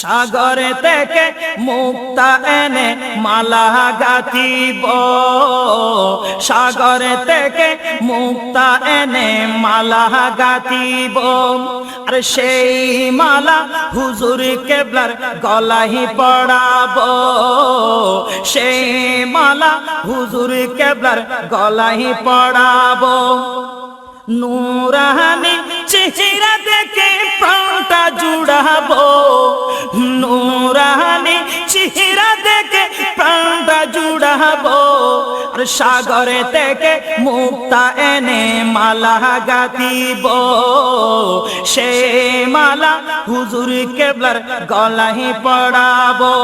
সাগরে থেকে মুক্তা এনে মালা গাতিব সাগরে থেকে মুক্তা এনে মালা গাতিব আর সেই মালা হুজুর কেবলার গলাহি পড়াব। সেই মালা হুজুর কেবলার গলাহি পড়াব। নুরানি চেহারা দেখে প্রাণটা জুড়াবো। আর সাগরে থেকে মুক্তা এনে মালা গাতিব সে মালা হুজুর কেবলার গলাহি পড়াবো।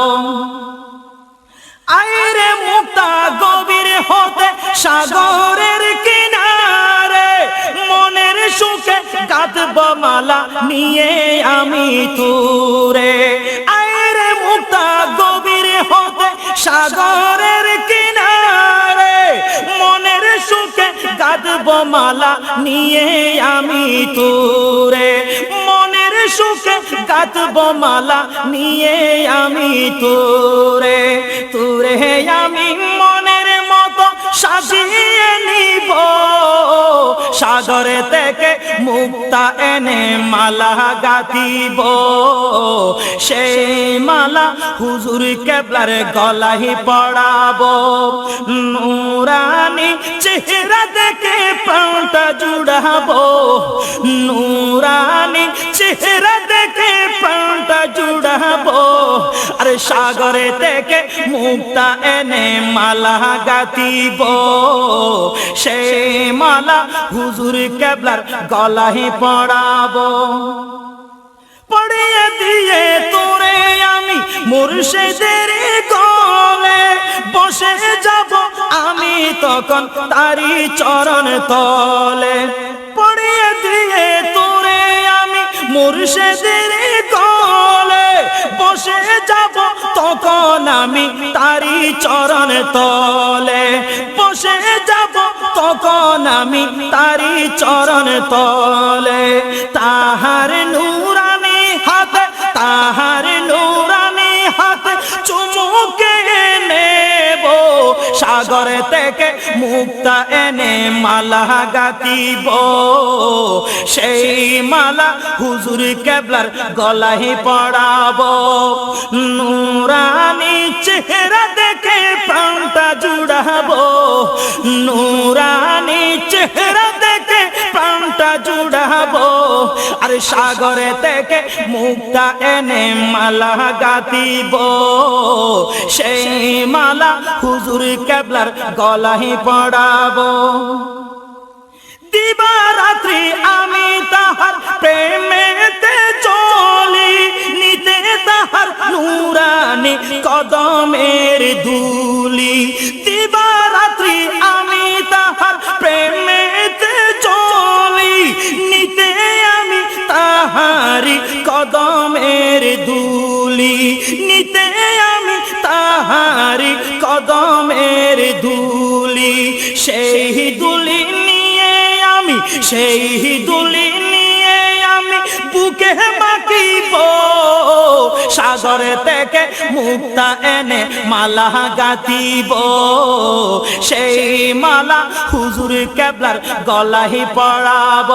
আইরে মুক্তা গভীর হতে সাগরের কিনারে মনের সুখে কাঁদব মালা নিয়ে আমি তুরে। আইরে মুক্তা গভীর হতে সাগরের মালা নিয়ে আমি তুরে। মনের সুখে কাঁদব মালা নিয়ে আমি তুরে। তুরে আমি মনের মতো সাজিয়ে নিব। সাগরে থেকে মুক্তা এনে মালা গাতিব সেই মালা হুজুর কেবলার গলাহি পড়াবো। নুরানি দেখে পাউটা জুড়াবো। নুরানি চেহারা দেখে প্রাণটা জুড়াবো। আর সাগরে থেকে মুক্তা এনে মালা গাতিব সেই মালা হুজুর কেবলার গলাহি পড়াবো। পড়িয়ে দিয়ে তোরে আমি মুর্শিদের গলে তখন তারি চরণ তলে, পড়িয়ে দিয়ে তোরে আমি মুর্শিদের গলে, বসে যাব তখন আমি তারি চরণ তলে, বসে যাব তখন আমি তারি চরণ তলে। তাহার নুরানি হাতে, তাহার নুরানি সাগর থেকে মুক্তা এনে মালা গাতিব। সেই মালা হুজুর কেবলার গলাই পড়াব। নুরানি চেহারা দেখে প্রাণটা জুড়াবো। নুরানি আর সাগরে থেকে মুক্তা এনে মালা গাতিব সেই মালা হুজুর কেবলার গলাহি পড়াবো। দিবারাত্রি আমি তাহার প্রেমেতে চলি, নিতে তাহার নুরানি কদমের দুলি। দুলি নিতে আমি তাহারি কদমের দুলি। সেই দুলি নিয়ে আমি, সেই দুলি নিয়ে আমি বুকে বাকিব। সাগরে থেকে মুক্তা এনে মালা গাতিব মালা হুজুর কেবলার গলাহি পড়াব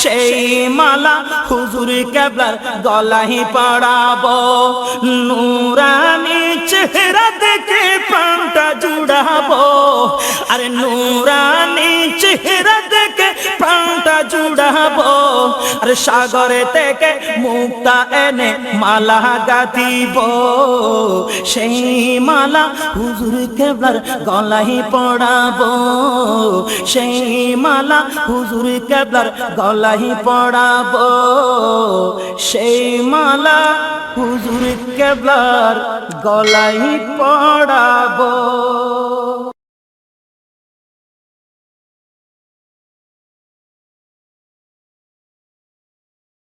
সেই মালা হুজুর কেবলার গলাহি পড়াব নুরানি চেহারা দেখে পান্তা জুড়াবো। আরে নুরানি চেহারা জুড়াবো আর সাগরে থেকে মুক্তা এনে মালা গাতিব সেই মালা হুজুর কেবলার গলাহি পড়াবো। সেই মালা হুজুর কেবলার গলাহি পড়াবো। সেই মালা হুজুর কেবলার গলাহি পড়াবো।